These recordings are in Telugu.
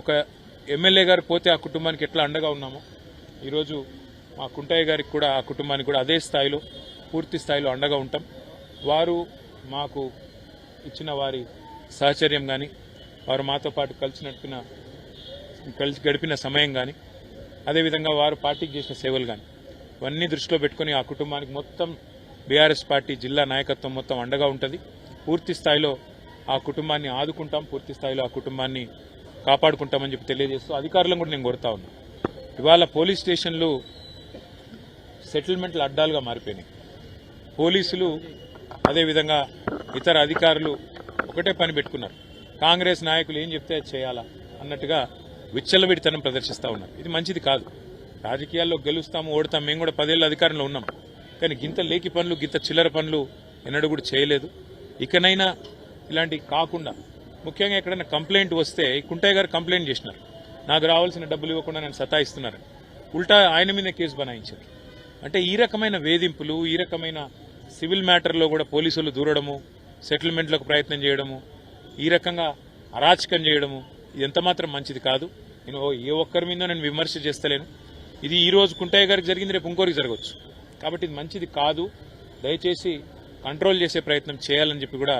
ఒక ఎమ్మెల్యే గారు పోతే ఆ కుటుంబానికి ఎట్లా అండగా ఉన్నామో ఈరోజు మా కుంటయ్య గారికి కూడా ఆ కుటుంబానికి కూడా అదే స్థాయిలో పూర్తి స్థాయిలో అండగా ఉంటాం. వారు మాకు ఇచ్చిన వారి సహచర్యం కానీ వారు మాతో పాటు కలిసి నడిపిన కలిసి గడిపిన సమయం కానీ అదేవిధంగా వారు పార్టీకి చేసిన సేవలు కానీ ఇవన్నీ దృష్టిలో పెట్టుకుని ఆ కుటుంబానికి మొత్తం బీఆర్ఎస్ పార్టీ జిల్లా నాయకత్వం మొత్తం అండగా ఉంటుంది. పూర్తి స్థాయిలో ఆ కుటుంబాన్ని ఆదుకుంటాం పూర్తి స్థాయిలో ఆ కుటుంబాన్ని కాపాడుకుంటామని చెప్పి తెలియజేస్తూ అధికారులను కూడా నేను కోరుతా ఉన్నా. ఇవాళ పోలీస్ స్టేషన్లు సెటిల్మెంట్లు అడ్డాలుగా మారిపోయినాయి. పోలీసులు అదేవిధంగా ఇతర అధికారులు ఒకటే పని పెట్టుకున్నారు. కాంగ్రెస్ నాయకులు ఏం చెప్తే అది చేయాలా అన్నట్టుగా విచ్చలవిడితనం ప్రదర్శిస్తూ ఉన్నారు. ఇది మంచిది కాదు. రాజకీయాల్లో గెలుస్తాము ఓడతాం మేము కూడా పదేళ్ళ అధికారంలో ఉన్నాం. కానీ గింత లేకి పనులు గింత చిల్లర పనులు ఎన్నడూ కూడా చేయలేదు. ఇకనైనా ఇలాంటివి కాకుండా ముఖ్యంగా ఎక్కడైనా కంప్లైంట్ వస్తే కుంటయ్య గారు కంప్లైంట్ చేసినారు. నాకు రావాల్సిన డబ్బులు ఇవ్వకుండా నేను సతాయిస్తున్నారు ఉల్టా ఆయన మీద కేసు బనాయించారు. అంటే ఈ రకమైన వేధింపులు ఈ రకమైన సివిల్ మ్యాటర్లో కూడా పోలీసులు దూరడము సెటిల్మెంట్లకు ప్రయత్నం చేయడము ఈ రకంగా అరాచకం చేయడము ఇది ఎంత మాత్రం మంచిది కాదు. నేను ఏ ఒక్కరి మీద నేను విమర్శ చేస్తలేను. ఇది ఈ రోజు కుంటయ్య గారికి జరిగింది రేపు ఇంకోరికి జరగవచ్చు. కాబట్టి ఇది మంచిది కాదు. దయచేసి కంట్రోల్ చేసే ప్రయత్నం చేయాలని చెప్పి కూడా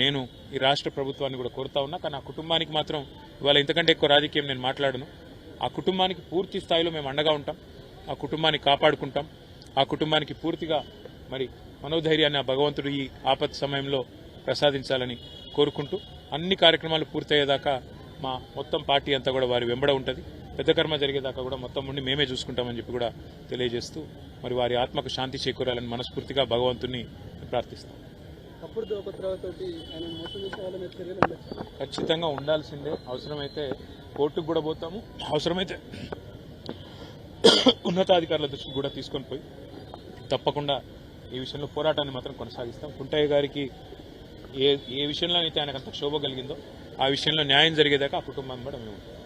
నేను ఈ రాష్ట్ర ప్రభుత్వాన్ని కూడా కోరుతా ఉన్నా కానీ ఆ కుటుంబానికి మాత్రం ఇవాళ ఇంతకంటే ఎక్కువ రాజకీయం నేను మాట్లాడను. ఆ కుటుంబానికి పూర్తి స్థాయిలో మేము అండగా ఉంటాం ఆ కుటుంబాన్ని కాపాడుకుంటాం ఆ కుటుంబానికి పూర్తిగా మరి మనోధైర్యాన్ని ఆ భగవంతుడు ఈ ఆపత్ సమయంలో ప్రసాదించాలని కోరుకుంటూ అన్ని కార్యక్రమాలు పూర్తయ్యేదాకా మా మొత్తం పార్టీ అంతా కూడా వారి వెంబడ ఉంటుంది. పెద్ద కర్మ జరిగేదాకా కూడా మొత్తం ఉండి మేమే చూసుకుంటామని చెప్పి కూడా తెలియజేస్తూ మరి వారి ఆత్మకు శాంతి చేకూరాలని మనస్ఫూర్తిగా భగవంతుని ప్రార్థిస్తాం. తప్పుడు దోపత్రాలతోటి ఆయన మోసం చేసే వాళ్ళ మీద చర్యలు ఉండొచ్చు. ఖచ్చితంగా ఉండాల్సిందే. అవసరమైతే కోర్టుకు కూడా పోతాము. అవసరమైతే ఉన్నతాధికారుల దృష్టికి కూడా తీసుకొని పోయి తప్పకుండా ఈ విషయంలో పోరాటాన్ని మాత్రం కొనసాగిస్తాం. కుంటయ్య గారికి ఏ ఏ విషయంలో అయితే ఆయనకు అంత క్షోభ కలిగిందో ఆ విషయంలో న్యాయం జరిగేదాకా ఆ కుటుంబాన్ని కూడా మేము ఉంటాం.